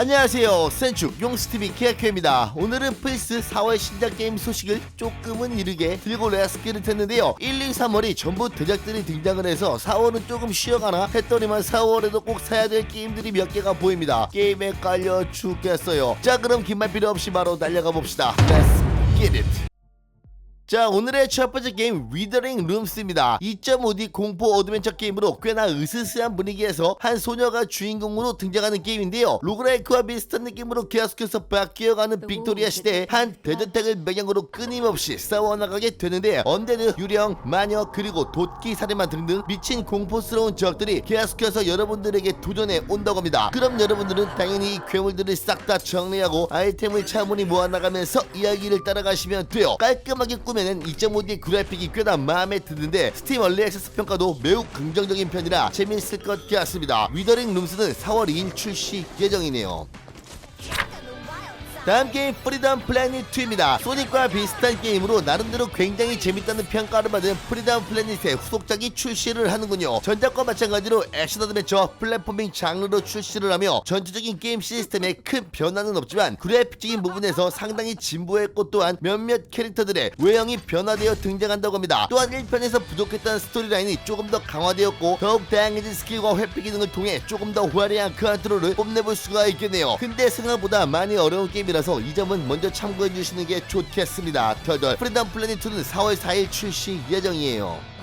안녕하세요. 센축 용스TV 케아케입니다. 오늘은 플스 4월 신작 게임 소식을 조금은 이르게 들고 레스키를 했는데요. 1, 2, 3월이 전부 대작들이 등장을 해서 4월은 조금 쉬어가나 했더니만 4월에도 꼭 사야 될 게임들이 몇 개가 보입니다. 게임에 깔려 죽겠어요. 자 그럼 긴 말 필요 없이 바로 달려가 봅시다. Let's get it 자 오늘의 첫 번째 게임 위더링 룸스입니다 2.5D 공포 어드벤처 게임으로 꽤나 으스스한 분위기에서 한 소녀가 주인공으로 등장하는 게임인데요. 로그라이크와 비슷한 느낌으로 계속해서 바뀌어가는 빅토리아 시대의 한 대저택을 배경으로 끊임없이 싸워나가게 되는데 언데드, 유령, 마녀 그리고 도끼 살인마 등등 미친 공포스러운 적들이 계속해서 여러분들에게 도전해 온다고 합니다. 그럼 여러분들은 당연히 이 괴물들을 싹 다 정리하고 아이템을 차분히 모아나가면서 이야기를 따라가시면 돼요. 깔끔하게 꾸며 낸 2.5D 그래픽이 꽤나 마음에 드는데 스팀 얼리 액세스 평가도 매우 긍정적인 편이라 재밌을 것 같습니다. 위더링 룸스는 4월 2일 출시 예정이네요 다음 게임 프리덤 플래닛 2입니다. 소닉과 비슷한 게임으로 나름대로 굉장히 재밌다는 평가를 받은 프리덤 플래닛의 후속작이 출시를 하는군요. 전작과 마찬가지로 액션 어드벤처 플랫포밍 장르로 출시를 하며 전체적인 게임 시스템에 큰 변화는 없지만 그래픽적인 부분에서 상당히 진보했고 또한 몇몇 캐릭터들의 외형이 변화되어 등장한다고 합니다. 또한 1편에서 부족했던 스토리라인이 조금 더 강화되었고 더욱 다양해진 스킬과 회피 기능을 통해 조금 더 화려한 컨트롤을 뽐내볼 수가 있겠네요. 근데 생각보다 많이 어려운 게임이라 라서 이 점은 먼저 참고해 주시는 게 좋겠습니다. 덜덜 프리덤 플래닛2는 4월 4일 출시 예정이에요.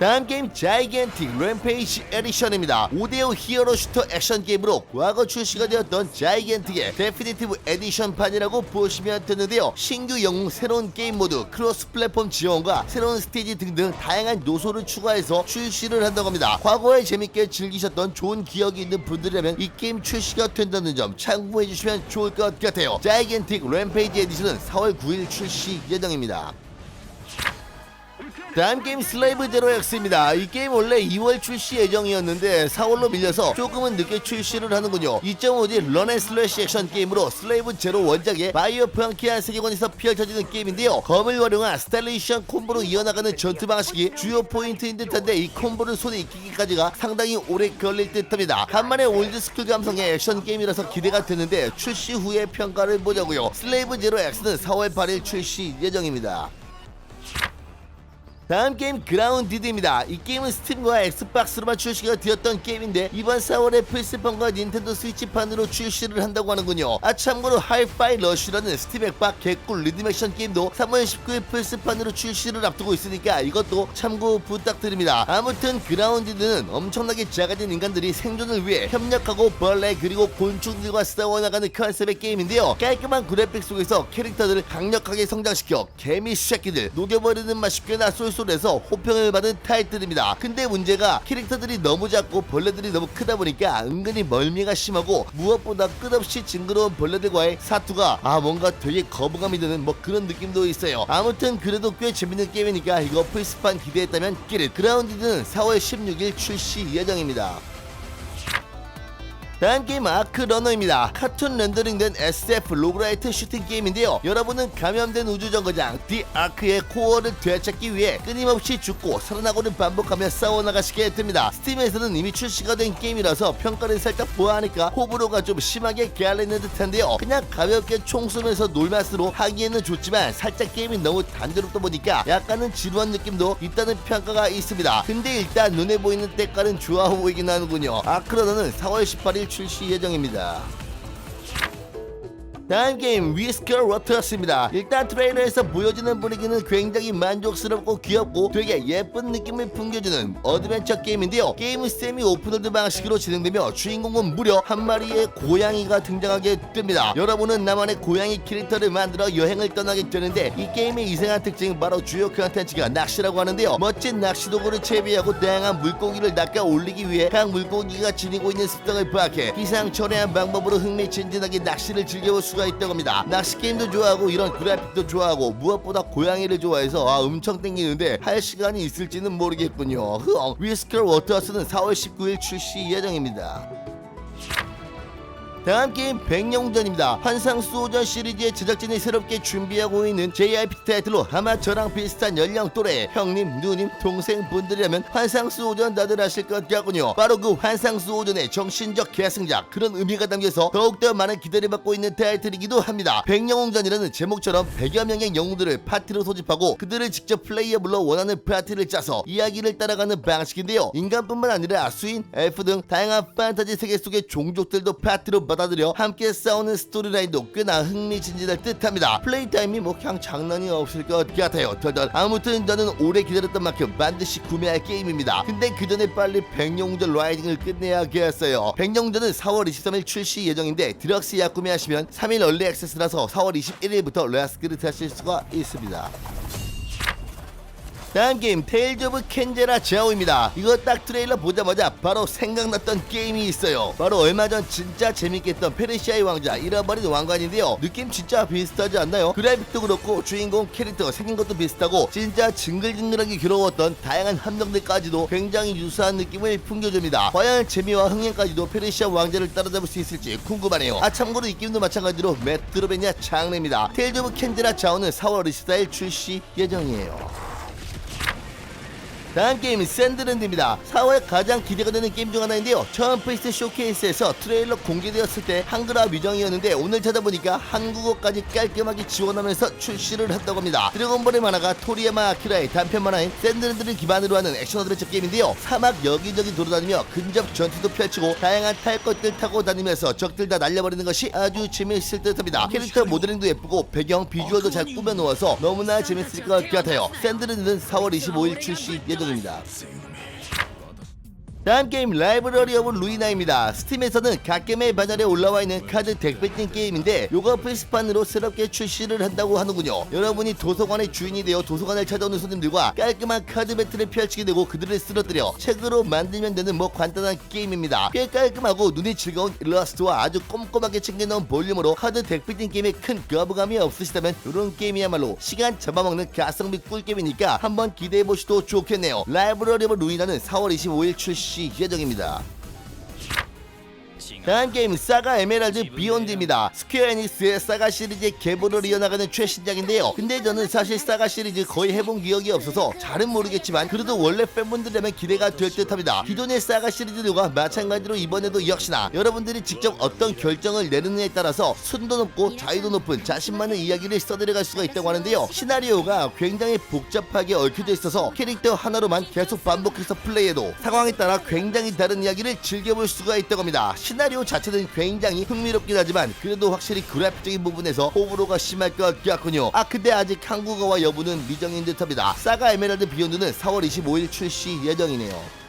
다음 게임 자이겐틱 램페이지 에디션입니다. 5대5 히어로 슈터 액션 게임으로 과거 출시가 되었던 자이겐틱의 데피니티브 에디션판이라고 보시면 되는데요. 신규 영웅 새로운 게임 모드, 크로스 플랫폼 지원과 새로운 스테이지 등등 다양한 요소를 추가해서 출시를 한다고 합니다. 과거에 재밌게 즐기셨던 좋은 기억이 있는 분들이라면 이 게임 출시가 된다는 점 참고해 주시면 좋을 것 같아요. 자이겐틱 램페이지 에디션은 4월 9일 출시 예정입니다. 다음 게임 슬레이브 제로 X입니다. 이 게임 원래 2월 출시 예정이었는데 4월로 밀려서 조금은 늦게 출시를 하는군요. 2.5D 런앤 슬래시 액션 게임으로 슬레이브 제로 원작의 바이오 프랑키한 세계관에서 펼쳐지는 게임인데요. 검을 활용한 스타일리시한 콤보로 이어나가는 전투 방식이 주요 포인트인 듯한데 이 콤보를 손에 익히기까지가 상당히 오래 걸릴 듯합니다. 간만에 올드스쿨 감성의 액션 게임이라서 기대가 되는데 출시 후의 평가를 보자고요. 슬레이브 제로 X는 4월 8일 출시 예정입니다. 다음 게임 그라운디드입니다. 이 게임은 스팀과 엑스박스로만 출시가 되었던 게임인데 이번 4월에 플스판과 닌텐도 스위치판으로 출시를 한다고 하는군요. 아 참고로 하이파이 러쉬라는 스팀 액박 개꿀 리듬 액션 게임도 3월 19일 플스판으로 출시를 앞두고 있으니까 이것도 참고 부탁드립니다. 아무튼 그라운디드는 엄청나게 작아진 인간들이 생존을 위해 협력하고 벌레 그리고 곤충들과 싸워나가는 컨셉의 게임인데요. 깔끔한 그래픽 속에서 캐릭터들을 강력하게 성장시켜 개미 쉐끼들 녹여버리는 맛이 꽤나 쏠쏠 해서 호평을 받은 타이틀입니다. 근데 문제가 캐릭터들이 너무 작고 벌레들이 너무 크다 보니까 은근히 멀미가 심하고 무엇보다 끝없이 징그러운 벌레들과의 사투가 아 뭔가 되게 거부감이 드는 뭐 그런 느낌도 있어요. 아무튼 그래도 꽤 재밌는 게임이니까 이거 플스판 기대했다면 끼릿 그라운디드는 4월 16일 출시 예정입니다. 다음 게임 아크 러너입니다. 카툰 렌더링된 SF 로그라이트 슈팅 게임인데요. 여러분은 감염된 우주정거장 디 아크의 코어를 되찾기 위해 끊임없이 죽고 살아나고는 반복하며 싸워나가시게 됩니다. 스팀에서는 이미 출시가 된 게임이라서 평가를 살짝 보아하니까 호불호가 좀 심하게 갈리는 듯한데요. 그냥 가볍게 총 쏘면서 놀맛으로 하기에는 좋지만 살짝 게임이 너무 단조롭다 보니까 약간은 지루한 느낌도 있다는 평가가 있습니다. 근데 일단 눈에 보이는 때깔은 좋아 보이긴 하는군요. 아크 러너는 4월 18일 출시 예정입니다. 다음 게임 위스커 워터스입니다. 일단 트레일러에서 보여지는 분위기는 굉장히 만족스럽고 귀엽고 되게 예쁜 느낌을 풍겨주는 어드벤처 게임인데요. 게임은 세미 오픈월드 방식으로 진행되며 주인공은 무려 한 마리의 고양이가 등장하게 됩니다. 여러분은 나만의 고양이 캐릭터를 만들어 여행을 떠나게 되는데 이 게임의 이상한 특징은 바로 주요 컨텐츠가 낚시라고 하는데요. 멋진 낚시 도구를 채비하고 다양한 물고기를 낚아 올리기 위해 각 물고기가 지니고 있는 습성을 파악해 기상천외한 방법으로 흥미진진하게 낚시를 즐겨볼 수가 있다고 합니다. 낚시 게임도 좋아하고 이런 그래픽도 좋아하고 무엇보다 고양이를 좋아해서 아, 엄청 땡기는데 할 시간이 있을지는 모르겠군요. 흐엉 위스커 워터스는 4월 19일 출시 예정입니다. 다음 게임 백령전입니다. 환상 수호전 시리즈의 제작진이 새롭게 준비하고 있는 JRP 타이틀로 아마 저랑 비슷한 연령 또래 형님, 누님, 동생 분들이라면 환상 수호전 다들 아실 것 같군요. 바로 그 환상 수호전의 정신적 계승작 그런 의미가 담겨서 더욱더 많은 기대를 받고 있는 타이틀이기도 합니다. 백령전이라는 제목처럼 100여 명의 영웅들을 파티로 소집하고 그들을 직접 플레이어블로 원하는 파티를 짜서 이야기를 따라가는 방식인데요. 인간뿐만 아니라 수인, 엘프 등 다양한 판타지 세계 속의 종족들도 파티로 받아들여 함께 싸우는 스토리라인도 꽤나 흥미진진할 듯합니다. 플레이 타임이 뭐 그냥 장난이 없을 것 같아요. 덜덜. 아무튼 저는 오래 기다렸던 만큼 반드시 구매할 게임입니다. 근데 그 전에 빨리 백령전 라이딩을 끝내야겠어요. 백령전은 4월 23일 출시 예정인데 드럭스 약 구매하시면 3일 얼리 액세스라서 4월 21일부터 레아스크를 하실 수가 있습니다. 다음 게임 테일즈 오브 켄제라 자오입니다. 이거 딱 트레일러 보자마자 바로 생각났던 게임이 있어요. 바로 얼마 전 진짜 재밌게 했던 페르시아의 왕자 잃어버린 왕관인데요. 느낌 진짜 비슷하지 않나요? 그래픽도 그렇고 주인공 캐릭터 생긴 것도 비슷하고 진짜 징글징글하게 괴로웠던 다양한 함정들까지도 굉장히 유사한 느낌을 풍겨줍니다. 과연 재미와 흥행까지도 페르시아 왕자를 따라잡을 수 있을지 궁금하네요. 아 참고로 이 게임도 마찬가지로 메트로베니아 장르입니다. 테일즈 오브 켄제라 자오는 4월 24일 출시 예정이에요. 다음 게임은 샌드랜드입니다. 4월 가장 기대가 되는 게임 중 하나인데요. 처음 플스 쇼케이스에서 트레일러 공개되었을 때 한글화 미정이었는데 오늘 찾아보니까 한국어까지 깔끔하게 지원하면서 출시를 했다고 합니다. 드래곤볼의 만화가 토리야마 아키라의 단편 만화인 샌드랜드를 기반으로 하는 액션 어드벤처 게임인데요. 사막 여기저기 돌아다니며 근접 전투도 펼치고 다양한 탈 것들 타고 다니면서 적들 다 날려버리는 것이 아주 재미있을 듯합니다. 캐릭터 모델링도 예쁘고 배경 비주얼도 잘 꾸며놓아서 너무나 재밌을 것 같아요. 샌드랜드는 4월 25일 출시 예정 입니 다. 다음 게임 라이브러리 오브 루이나입니다. 스팀에서는 갓겜의 바날에 올라와 있는 카드 덱배팅 게임인데 요거 플스판으로 새롭게 출시를 한다고 하는군요. 여러분이 도서관의 주인이 되어 도서관을 찾아오는 손님들과 깔끔한 카드 배틀을 펼치게 되고 그들을 쓰러뜨려 책으로 만들면 되는 뭐 간단한 게임입니다. 꽤 깔끔하고 눈이 즐거운 일러스트와 아주 꼼꼼하게 챙겨놓은 볼륨으로 카드 덱배팅 게임에 큰 거부감이 없으시다면 이런 게임이야말로 시간 잡아먹는 가성비 꿀게임이니까 한번 기대해보셔도 좋겠네요. 라이브러리 오브 루이나는 4월 25일 출시 예정입니다. 다음 게임 사가 에메랄드 비욘드입니다. 스퀘어 에닉스의 사가 시리즈의 계보를 이어나가는 최신작인데요. 근데 저는 사실 사가 시리즈 거의 해본 기억이 없어서 잘은 모르겠지만 그래도 원래 팬분들이라면 기대가 될 듯합니다. 기존의 사가 시리즈들과 마찬가지로 이번에도 역시나 여러분들이 직접 어떤 결정을 내느냐에 따라서 순도 높고 자유도 높은 자신만의 이야기를 써들어갈 수가 있다고 하는데요. 시나리오가 굉장히 복잡하게 얽혀져 있어서 캐릭터 하나로만 계속 반복해서 플레이해도 상황에 따라 굉장히 다른 이야기를 즐겨볼 수가 있다고 합니다. 시나리오 자체는 굉장히 흥미롭긴 하지만 그래도 확실히 그래픽적인 부분에서 호불호가 심할 것 같군요. 아 근데 아직 한국어와 여부는 미정인 듯합니다. 사가 에메랄드 비욘드는 4월 25일 출시 예정이네요.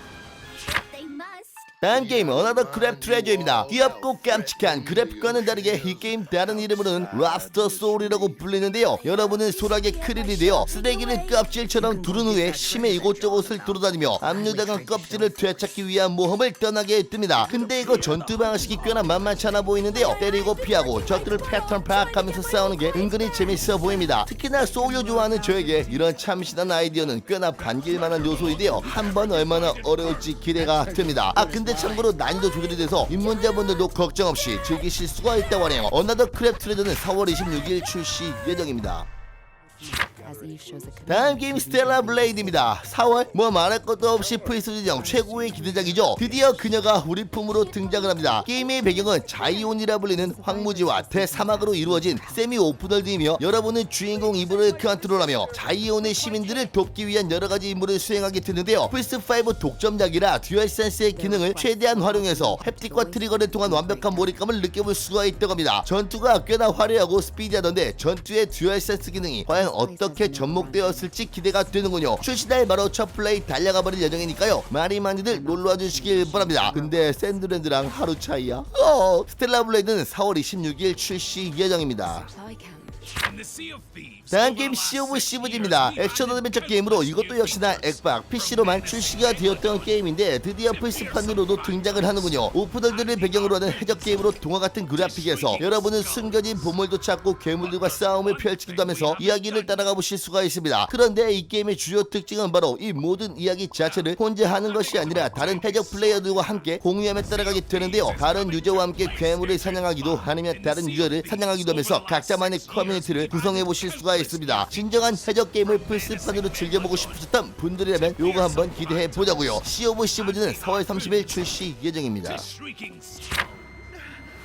다음 게임 어나더 크랩 트레저입니다. 귀엽고 깜찍한 그래픽과는 다르게 이 게임 다른 이름으로는 라스터 소울이라고 불리는데요. 여러분은 소락의 크릴이 되어 쓰레기를 껍질처럼 두른 후에 심해 이곳저곳을 돌아다니며 압류당한 껍질을 되찾기 위한 모험을 떠나게 뜹니다. 근데 이거 전투 방식이 꽤나 만만치 않아 보이는데요. 때리고 피하고 적들을 패턴 파악하면서 싸우는 게 은근히 재밌어 보입니다. 특히나 소울을 좋아하는 저에게 이런 참신한 아이디어는 꽤나 반길만한 요소인데요. 한번 얼마나 어려울지 기대가 됩니다. 아 근데 참고로 난이도 조절이 돼서 입문자분들도 걱정 없이 즐기실 수가 있다고 하네요. 어나더 크랩 트레저는 4월 26일 출시 예정입니다. 다음 게임 스텔라 블레이드입니다. 4월 뭐 말할 것도 없이 프리스지정 최고의 기대작이죠. 드디어 그녀가 우리 품으로 등장을 합니다. 게임의 배경은 자이온이라 불리는 황무지와 대사막으로 이루어진 세미 오픈월드이며 여러분은 주인공 이브를 컨트롤하며 자이온의 시민들을 돕기 위한 여러 가지 임무를 수행하게 되는데요. 플스 5 독점작이라 듀얼 센스의 기능을 최대한 활용해서 햅틱과 트리거를 통한 완벽한 몰입감을 느껴볼 수가 있다고 합니다. 전투가 꽤나 화려하고 스피디하던데 전투의 듀얼 센스 기능이 과연 어떻게 접목되었을지 기대가 되는군요. 출시날 바로 첫 플레이 달려가 버릴 예정이니까요. 많이 많이들 놀러와 주시길 바랍니다. 근데 샌드랜드랑 하루 차이야? 어, 스텔라 블레이드는 4월 26일 출시 예정입니다. 다음 게임 시 오브 시브즈입니다. 액션 어드벤처 게임으로 이것도 역시나 액박 PC로만 출시가 되었던 게임인데 드디어 플스판으로도 등장을 하는군요. 오프덜들을 배경으로 하는 해적 게임으로 동화 같은 그래픽에서 여러분은 숨겨진 보물도 찾고 괴물들과 싸움을 펼치기도 하면서 이야기를 따라가 보실 수가 있습니다. 그런데 이 게임의 주요 특징은 바로 이 모든 이야기 자체를 혼자 하는 것이 아니라 다른 해적 플레이어들과 함께 공유함에 따라가게 되는데요. 다른 유저와 함께 괴물을 사냥하기도 아니면 다른 유저를 사냥하기도 하면서 각자만의 커뮤 니티를 구성해 보실 수가 있습니다. 진정한 해적 게임을 플스판으로 즐겨보고 싶으셨던 분들이라면 요거 한번 기대해 보자고요. 시 오브 시브즈는 4월 30일 출시 예정입니다.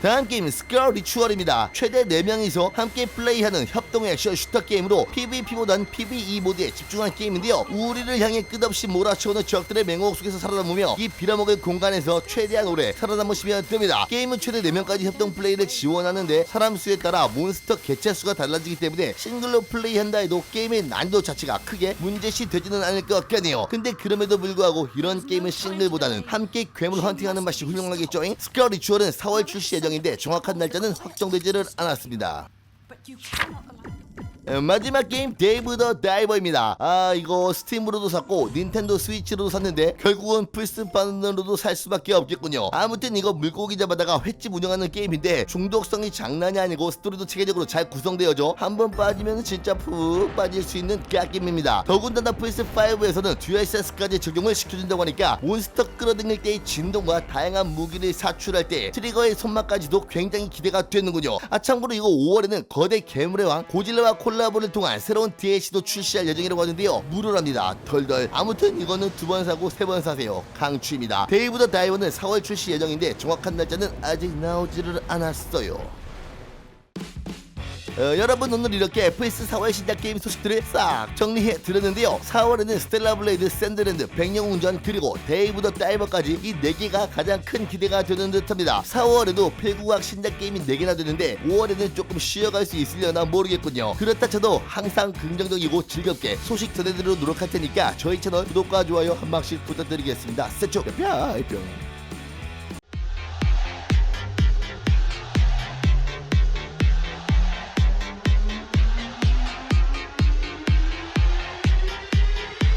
다음 게임은 스컬 리추얼입니다. 최대 4명이서 함께 플레이하는 협동 액션 슈터 게임으로 PVP보단 PVE 모드에 집중한 게임인데요. 우리를 향해 끝없이 몰아쳐오는 적들의 맹옥 속에서 살아남으며 이 빌어먹을 공간에서 최대한 오래 살아남으시면 됩니다. 게임은 최대 4명까지 협동 플레이를 지원하는데 사람 수에 따라 몬스터 개체 수가 달라지기 때문에 싱글로 플레이한다 해도 게임의 난이도 자체가 크게 문제시 되지는 않을 것 같네요. 근데 그럼에도 불구하고 이런 게임은 싱글보다는 함께 괴물 헌팅하는 맛이 훌륭하겠죠. 스컬 리추얼은 4월 출시 예정 인데 정확한 날짜는 확정되지를 않았습니다. 어, 마지막 게임 데이브 더 다이버입니다. 아 이거 스팀으로도 샀고 닌텐도 스위치로도 샀는데 결국은 플스판으로도 살 수밖에 없겠군요. 아무튼 이거 물고기 잡아다가 횟집 운영하는 게임인데 중독성이 장난이 아니고 스토리도 체계적으로 잘 구성되어져 한 번 빠지면 진짜 푹 빠질 수 있는 게임입니다. 더군다나 플스5에서는 듀얼센스까지 적용을 시켜준다고 하니까 몬스터 끌어당길 때의 진동과 다양한 무기를 사출할 때 트리거의 손맛까지도 굉장히 기대가 되는군요. 아 참고로 이거 5월에는 거대 괴물의 왕 고질라와 콜라 보를 통한 새로운 DLC도 출시할 예정이라고 하는데요. 무료랍니다. 덜덜. 아무튼 이거는 두 번 사고 세 번 사세요. 강추입니다. 데이브 더 다이버는 4월 출시 예정인데 정확한 날짜는 아직 나오지를 않았어요. 어, 여러분 오늘 이렇게 FS 4월 신작 게임 소식들을 싹 정리해 드렸는데요. 4월에는 스텔라 블레이드, 샌드랜드, 백령 운전 그리고 데이브 더 다이버까지 이 4개가 가장 큰 기대가 되는 듯합니다. 4월에도 필구학 신작 게임이 4개나 되는데 5월에는 조금 쉬어갈 수 있으려나 모르겠군요. 그렇다 쳐도 항상 긍정적이고 즐겁게 소식 전해드리도록 노력할 테니까 저희 채널 구독과 좋아요 한 번씩 부탁드리겠습니다. 세초 뿅뿅